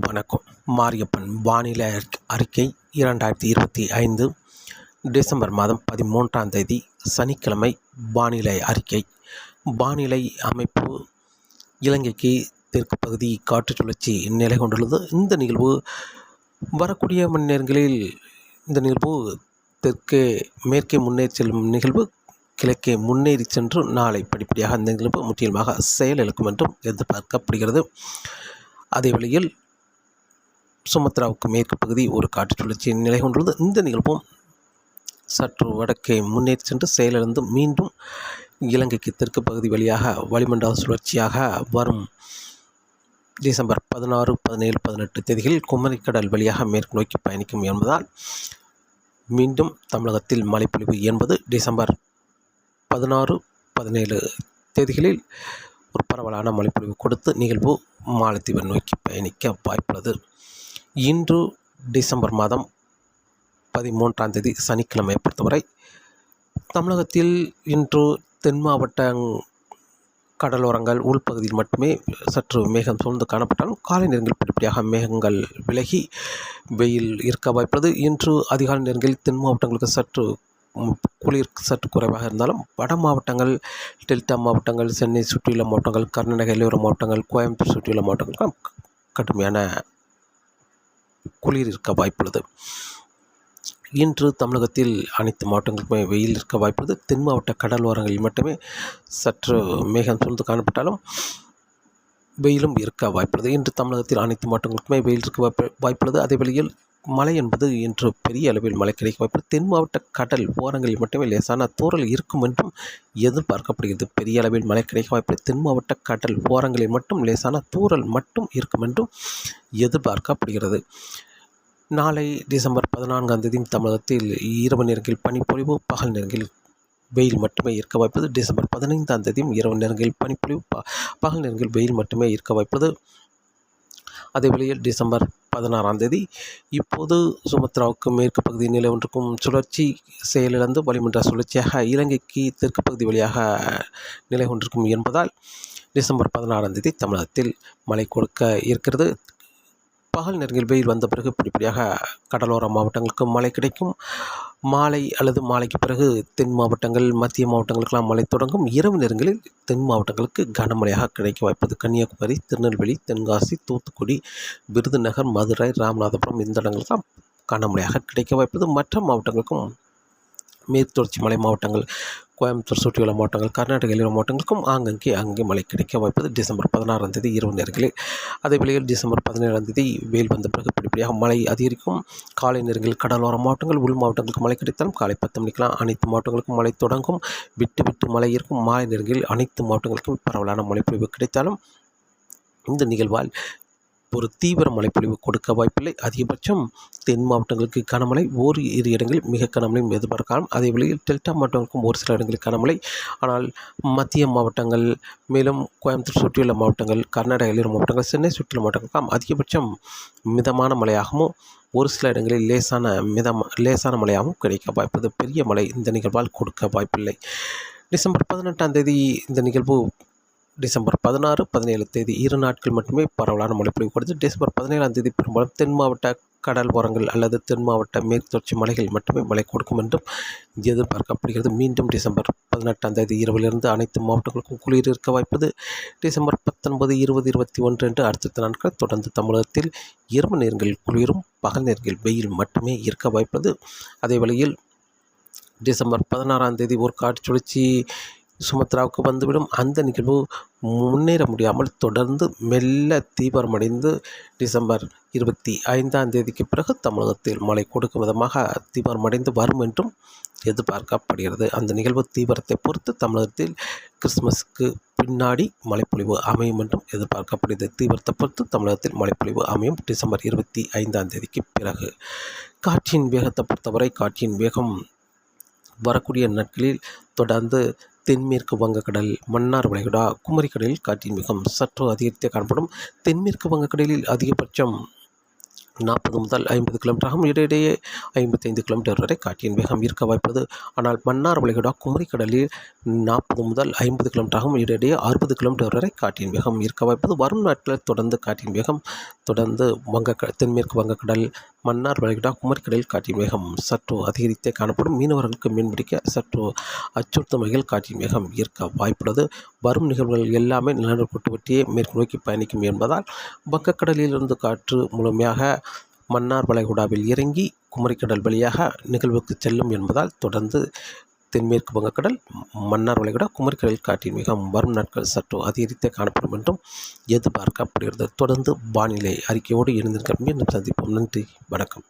வணக்கம். மாரியப்பன் வானிலை அறிக்- அறிக்கை இரண்டாயிரத்தி இருபத்தி ஐந்து டிசம்பர் மாதம் பதிமூன்றாம் தேதி சனிக்கிழமை வானிலை அறிக்கை. வானிலை அமைப்பு இலங்கைக்கு தெற்கு பகுதி காற்று சுழற்சி நிலை கொண்டுள்ளது. இந்த நிகழ்வு வரக்கூடிய மணி நேரங்களில் இந்த நிகழ்வு தெற்கே மேற்கே முன்னேறி செல்லும் நிகழ்வு. கிழக்கே முன்னேறி சென்று நாளை படிப்படியாக அந்த நிகழ்வு முற்றிலுமாக செயலிழக்கும் என்றும் எதிர்பார்க்கப்படுகிறது. அதே வழியில் சுமத்ராவுக்கு மேற்கு பகுதி ஒரு காற்று சுழற்சி நிலை கொண்டுள்ளது இந்த நிகழ்வும் சற்று வடக்கே முன்னேறி சென்று செயலிழந்து மீண்டும் இலங்கைக்கு தெற்கு பகுதி வழியாக வளிமண்டல சுழற்சியாக வரும் டிசம்பர் பதினாறு பதினேழு பதினெட்டு தேதிகளில் குமரிக்கடல் வழியாக மேற்கு நோக்கி பயணிக்கும் என்பதால் மீண்டும் தமிழகத்தில் மழைப்பொழிவு என்பது டிசம்பர் பதினாறு பதினேழு தேதிகளில் ஒரு பரவலான மழைப்பொழிவு கொடுத்து நிகழ்வு மாலத்தீவை நோக்கி பயணிக்க வாய்ப்புள்ளது. இன்று டிசம்பர் மாதம் பதிமூன்றாம் தேதி சனிக்கிழமை பொறுத்தவரை தமிழகத்தில் இன்று தென் மாவட்ட கடலோரங்கள் உள்பகுதியில் மட்டுமே சற்று மேகம் சூழ்ந்து காணப்பட்டாலும் காலை நேரங்களில் படிப்படியாக மேகங்கள் விலகி வெயில் இருக்க வாய்ப்புள்ளது. இன்று அதிகாலை நேரங்களில் தென் மாவட்டங்களுக்கு சற்று குளிர் சற்று குறைவாக இருந்தாலும் வட மாவட்டங்கள் டெல்டா மாவட்டங்கள் சென்னை சுற்றியுள்ள மாவட்டங்கள் கர்நாடக எல்லையோர மாவட்டங்கள் கோயம்புத்தூர் சுற்றியுள்ள மாவட்டங்கள் கடுமையான குளிர் இருக்க வாய்ப்புள்ளது. இன்று தமிழகத்தில் அனைத்து மாவட்டங்களுக்குமே வெயில் இருக்க வாய்ப்புள்ளது. தென் மாவட்ட கடலோரங்களில் மட்டுமே சற்று மேகம் சூழ்ந்து காணப்பட்டாலும் வெயிலும் இருக்க வாய்ப்புள்ளது. இன்று தமிழகத்தில் அனைத்து மாவட்டங்களுக்குமே வெயில் இருக்க வாய்ப்பு வாய்ப்புள்ளது. அதே வழியில் மழை என்பது இன்று பெரிய அளவில் மழை கிடைக்க வாய்ப்பு தென் மாவட்ட கடல் ஓரங்களில் மட்டுமே லேசான தூரல் இருக்கும் என்றும் எதிர்பார்க்கப்படுகிறது. பெரிய அளவில் மழை கிடைக்க வாய்ப்பு தென் மாவட்ட கடல் ஓரங்களில் மட்டும் லேசான தூறல் மட்டும் இருக்கும் என்றும் எதிர்பார்க்கப்படுகிறது. நாளை டிசம்பர் பதினான்காம் தேதி தமிழகத்தில் இரவு நேரங்களில் பனிப்பொழிவு பகல் நேரங்களில் வெயில் மட்டுமே இருக்க வாய்ப்பது. டிசம்பர் பதினைந்தாம் தேதியும் இரவு நேரங்களில் பனிப்பொழிவு ப பகல் நேரங்களில் வெயில் மட்டுமே இருக்க வாய்ப்பது. அதே வேளையில் டிசம்பர் பதினாறாம் தேதி. இப்போது சுமத்ராவுக்கு மேற்கு பகுதி நிலை ஒன்றுக்கும் சுழற்சி செயலிழந்து வளிமன்ற சுழற்சியாக இலங்கைக்கு தெற்கு பகுதி வழியாக நிலை கொண்டிருக்கும் என்பதால் டிசம்பர் பதினாறாம் தேதி தமிழகத்தில் மழை கொடுக்க இருக்கிறது. பகல் நேரங்களில் வெயில் வந்த பிறகு படிப்படியாக கடலோர மாவட்டங்களுக்கு மழை கிடைக்கும். மாலை அல்லது மாலைக்கு பிறகு தென் மாவட்டங்கள் மத்திய மாவட்டங்களுக்கெல்லாம் மழை தொடங்கும். இரவு நேரங்களில் தென் மாவட்டங்களுக்கு கனமழையாக கிடைக்க வாய்ப்பது கன்னியாகுமரி திருநெல்வேலி தென்காசி தூத்துக்குடி விருதுநகர் மதுரை ராமநாதபுரம் இந்த இடங்களுக்கெல்லாம் கனமழையாக கிடைக்க வாய்ப்பது மற்ற மாவட்டங்களுக்கும் மேற்கு தொடர்ச்சி மலை மாவட்டங்கள் கோயம்புத்தூர் சுற்றியுள்ள மாவட்டங்கள் கர்நாடக உள்ள மாவட்டங்களுக்கும் ஆங்கங்கே அங்கே மழை கிடைக்க வாய்ப்பது டிசம்பர் பதினாறாம் தேதி இரவு நேரங்களில். அதே வேளையில் டிசம்பர் பதினேழாம் தேதி வெயில் வந்த பிறகு படிப்படியாக மழை அதிகரிக்கும். காலை நேரங்களில் கடலோர மாவட்டங்கள் உள் மாவட்டங்களுக்கு மழை கிடைத்தாலும் காலை பத்து மணிக்கெல்லாம் அனைத்து மாவட்டங்களுக்கும் மழை தொடங்கும். விட்டு விட்டு மழை இருக்கும். மாலை நேரங்களில் அனைத்து மாவட்டங்களுக்கும் பரவலான மழைப்பொழிவு கிடைத்தாலும் இந்த நிகழ்வால் ஒரு தீவிர மழைப்பொழிவு கொடுக்க வாய்ப்பில்லை. அதிகபட்சம் தென் மாவட்டங்களுக்கு கனமழை ஓர் இரு இடங்களில் மிக கனமழையும் எதிர்பார்க்கலாம். அதே வழியில் டெல்டா மாவட்டங்களுக்கும் ஒரு சில இடங்களில் கனமழை. ஆனால் மத்திய மாவட்டங்கள் மேலும் கோயம்புத்தூர் சுற்றியுள்ள மாவட்டங்கள் கர்நாடக எல்லையோர மாவட்டங்கள் சென்னை சுற்றியுள்ள மாவட்டங்களுக்கும் அதிகபட்சம் மிதமான மழையாகவும் ஒரு சில இடங்களில் லேசான மிதம் லேசான மழையாகவும் கிடைக்க வாய்ப்பது. பெரிய மழை இந்த நிகழ்வால் கொடுக்க வாய்ப்பில்லை. டிசம்பர் பதினெட்டாம் தேதி இந்த நிகழ்வு டிசம்பர் பதினாறு பதினேழு தேதி இரு நாட்கள் மட்டுமே பரவலான மழை பொழிவு டிசம்பர் பதினேழாம் தேதி பெரும்பாலும் தென் மாவட்ட கடல் ஓரங்கள் அல்லது தென் மாவட்ட மேற்கு தொடர்ச்சி மலைகள் மட்டுமே மழை கொடுக்கும் என்றும் எதிர்பார்க்கப்படுகிறது. மீண்டும் டிசம்பர் பதினெட்டாம் தேதி இரவிலிருந்து அனைத்து மாவட்டங்களுக்கும் குளிர் இருக்க வாய்ப்பது டிசம்பர் பத்தொன்பது இருபது இருபத்தி ஒன்று என்று அடுத்த நாட்கள் தொடர்ந்து தமிழகத்தில் இரவு நேரங்களில் குளிரும் பகல் நேரங்களில் வெயில் மட்டுமே இருக்க வாய்ப்பது. அதே வேளையில் டிசம்பர் பதினாறாம் தேதி ஒரு காற்று சுழற்சி சுமத்ராவுக்கு வந்துவிடும். அந்த நிகழ்வு முன்னேற முடியாமல் தொடர்ந்து மெல்ல தீவிரமடைந்து டிசம்பர் இருபத்தி ஐந்தாம் தேதிக்கு பிறகு தமிழகத்தில் மழை கொடுக்கும் விதமாக தீவிரமடைந்து வரும் என்றும் எதிர்பார்க்கப்படுகிறது. அந்த நிகழ்வு தீவிரத்தை பொறுத்து தமிழகத்தில் கிறிஸ்துமஸுக்கு பின்னாடி மழைப்பொழிவு அமையும் என்றும் எதிர்பார்க்கப்படுகிறது. தீவிரத்தை பொறுத்து தமிழகத்தில் மழைப்பொழிவு அமையும் டிசம்பர் இருபத்தி ஐந்தாம் தேதிக்கு பிறகு. காற்றின் வேகத்தை பொறுத்தவரை காற்றின் வேகம் வரக்கூடிய நாட்களில் தொடர்ந்து தென்மேற்கு வங்கக்கடல் மன்னார் வளைகுடா குமரிக்கடலில் காற்றின் வேகம் சற்று அதிகரித்தே காணப்படும். தென்மேற்கு வங்கக்கடலில் அதிகபட்சம் நாற்பது முதல் ஐம்பது கிலோமீட்டராகவும் இடையிடையே ஐம்பத்தைந்து கிலோமீட்டர் வரை காற்றின் வேகம் இருக்க வாய்ப்பது. ஆனால் மன்னார் வளைகுடா குமரிக்கடலில் நாற்பது முதல் ஐம்பது கிலோமீட்டராகவும் இடையிடையே அறுபது கிலோமீட்டர் வரை காற்றின் வேகம் இருக்க வாய்ப்பது. வரும் நாட்களில் தொடர்ந்து காற்றின் வேகம் தொடர்ந்து வங்க தென்மேற்கு வங்கக்கடல் மன்னார் வளைகுடா குமரிக்கடலில் காற்றின் வேகம் சற்று அதிகரித்தே காணப்படும். மீனவர்களுக்கு மீன்பிடிக்க சற்று அச்சுறுத்தும் வகையில் காற்றின் வேகம் இருக்க வாய்ப்புள்ளது. வரும் நிகழ்வுகள் எல்லாமே நிலநடுக்கட்டுவட்டியே மேற்கு நோக்கி பயணிக்கும் என்பதால் வங்கக்கடலிலிருந்து காற்று முழுமையாக மன்னார் வளைகுடாவில் இறங்கி குமரிக்கடல் வழியாக நிகழ்வுக்கு செல்லும் என்பதால் தொடர்ந்து தென்மேற்கு வங்கக்கடல் மன்னார் வளைகுடா குமரிக்கடல் காற்றின் மிகவும் வரும் நாட்கள் சற்று அதிகரித்தே காணப்படும் என்றும் எதிர்பார்க்கப்படுகிறது. தொடர்ந்து வானிலை அறிக்கையோடு இணைந்திருக்க மீண்டும் சந்திப்போம். நன்றி. வணக்கம்.